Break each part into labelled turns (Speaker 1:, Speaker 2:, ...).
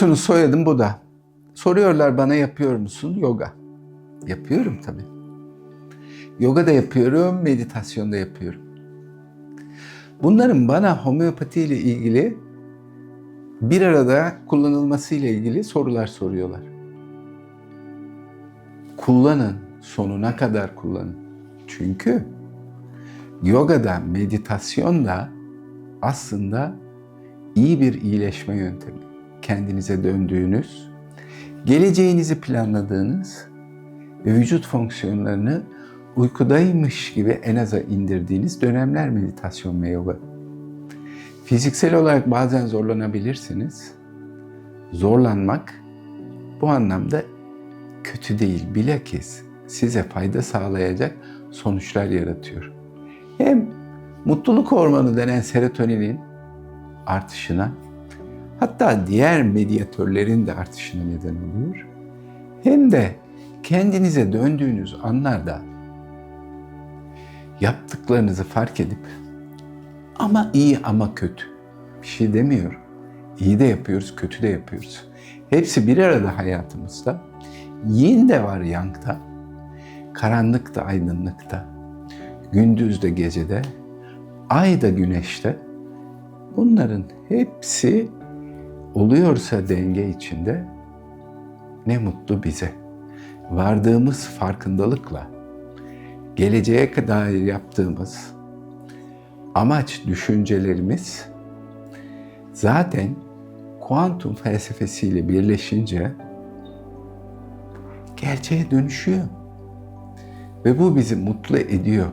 Speaker 1: Biliyorsunuz soyadım Buda. Soruyorlar bana yapıyor musun yoga? Yapıyorum tabii. Yoga da yapıyorum, meditasyon da yapıyorum. Bunların bana homeopati ile ilgili bir arada kullanılması ile ilgili sorular soruyorlar. Kullanın, sonuna kadar kullanın. Çünkü yogada, meditasyon da aslında iyi bir iyileşme yöntemi. Kendinize döndüğünüz, geleceğinizi planladığınız ve vücut fonksiyonlarını uykudaymış gibi en aza indirdiğiniz dönemler meditasyon ve yoga. Fiziksel olarak bazen zorlanabilirsiniz. Zorlanmak bu anlamda kötü değil, bilakis size fayda sağlayacak sonuçlar yaratıyor. Hem mutluluk hormonu denen serotoninin artışına, hatta diğer medyatörlerin de artışına neden oluyor. Hem de kendinize döndüğünüz anlarda yaptıklarınızı fark edip ama iyi ama kötü bir şey demiyorum. İyi de yapıyoruz, kötü de yapıyoruz. Hepsi bir arada hayatımızda. Yin de var yangda. Karanlık da aydınlıkta. Gündüz de gecede. Ay da güneşte. Bunların hepsi oluyorsa denge içinde ne mutlu bize. Vardığımız farkındalıkla geleceğe kadar yaptığımız amaç düşüncelerimiz zaten kuantum felsefesiyle birleşince gerçeğe dönüşüyor. Ve bu bizi mutlu ediyor.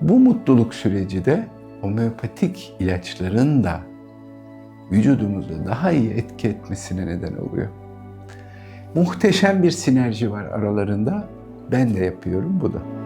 Speaker 1: Bu mutluluk süreci de homeopatik ilaçların da vücudumuzu daha iyi etki etmesine neden oluyor. Muhteşem bir sinerji var aralarında. Ben de yapıyorum bu da.